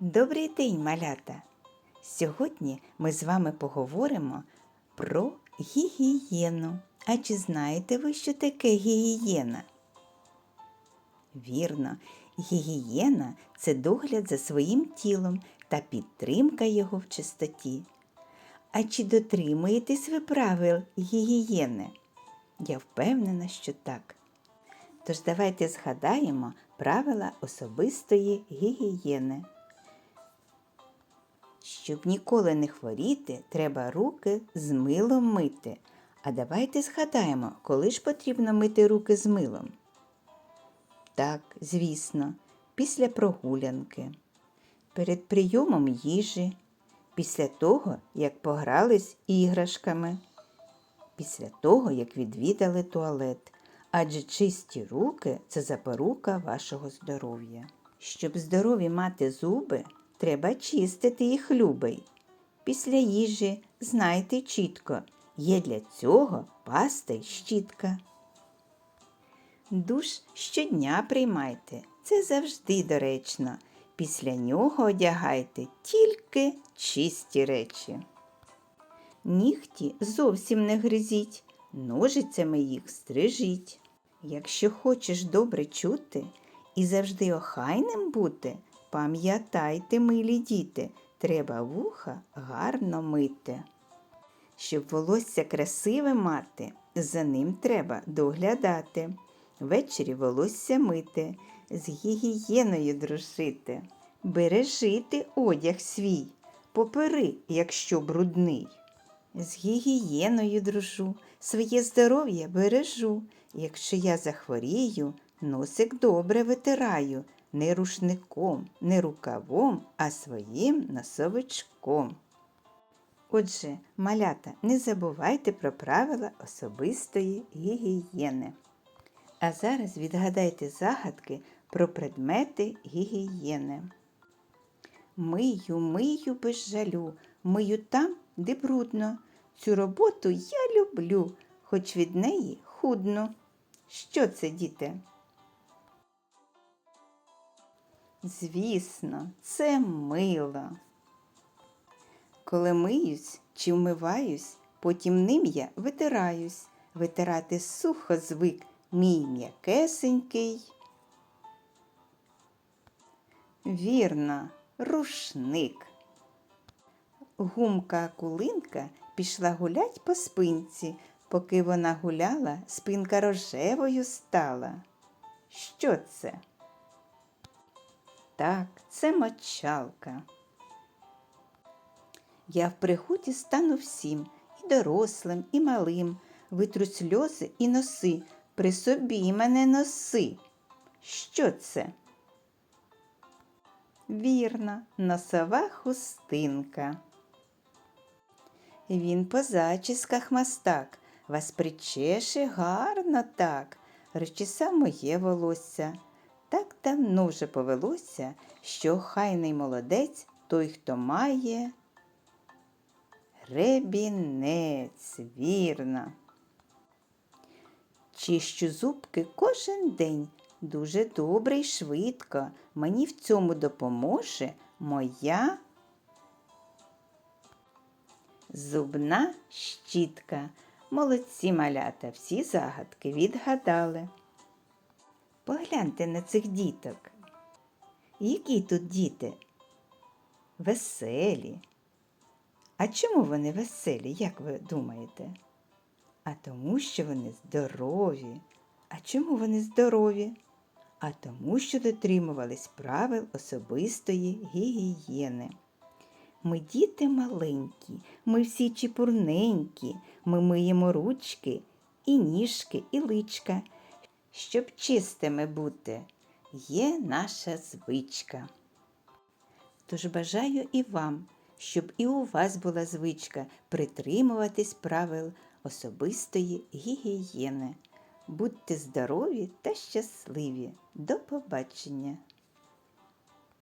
Добрий день, малята! Сьогодні ми з вами поговоримо про гігієну. А чи знаєте ви, що таке гігієна? Вірно, гігієна це догляд за своїм тілом та підтримка його в чистоті. А чи дотримуєтесь ви правил гігієни? Я впевнена, що так. Тож давайте згадаємо правила особистої гігієни. Щоб ніколи не хворіти, треба руки з милом мити. А давайте згадаємо, коли ж потрібно мити руки з милом. Так, звісно, після прогулянки, перед прийомом їжі, після того, як погрались іграшками, після того, як відвідали туалет. Адже чисті руки це запорука вашого здоров'я. Щоб здорові мати зуби, треба чистити їх любий. Після їжі знайте чітко, є для цього паста й щітка. Душ щодня приймайте, це завжди доречно. Після нього одягайте тільки чисті речі. Нігті зовсім не гризіть, ножицями їх стрижіть. Якщо хочеш добре чути і завжди охайним бути, пам'ятайте, милі діти, треба вуха гарно мити. Щоб волосся красиве мати, за ним треба доглядати. Ввечері волосся мити, з гігієною дружити, бережити одяг свій, попери, якщо брудний. З гігієною дружу, своє здоров'я бережу. Якщо я захворію, носик добре витираю, не рушником, не рукавом, а своїм носовичком. Отже, малята, не забувайте про правила особистої гігієни. А зараз відгадайте загадки про предмети гігієни. Мию, мию без жалю, мию там, де брудно. Цю роботу я люблю, хоч від неї худно. Що це, діти? Звісно, це мило. Коли миюсь чи вмиваюсь, потім ним я витираюсь. Витирати сухо звик мій м'якесенький. Вірно, рушник. Гумка кулинка пішла гулять по спинці. Поки вона гуляла, спинка рожевою стала. Що це? Так, це мочалка. Я в пригоді стану всім, і дорослим, і малим, витру сльози і носи, при собі мене носи. Що це? Вірно, носова хустинка. Він по зачісках мастак, вас причеше гарно так, розчесав моє волосся. Так давно вже повелося, що хайний молодець той, хто має гребінець, вірно. Чищу зубки кожен день, дуже добре й швидко. Мені в цьому допоможе моя зубна щітка. Молодці малята, всі загадки відгадали. Погляньте на цих діток. Які тут діти? Веселі. А чому вони веселі, як ви думаєте? А тому, що вони здорові. А чому вони здорові? А тому, що дотримувались правил особистої гігієни. Ми діти маленькі, ми всі чіпурненькі, ми миємо ручки і ніжки, і личка. Щоб чистими бути, є наша звичка. Тож бажаю і вам, щоб і у вас була звичка притримуватись правил особистої гігієни. Будьте здорові та щасливі. До побачення!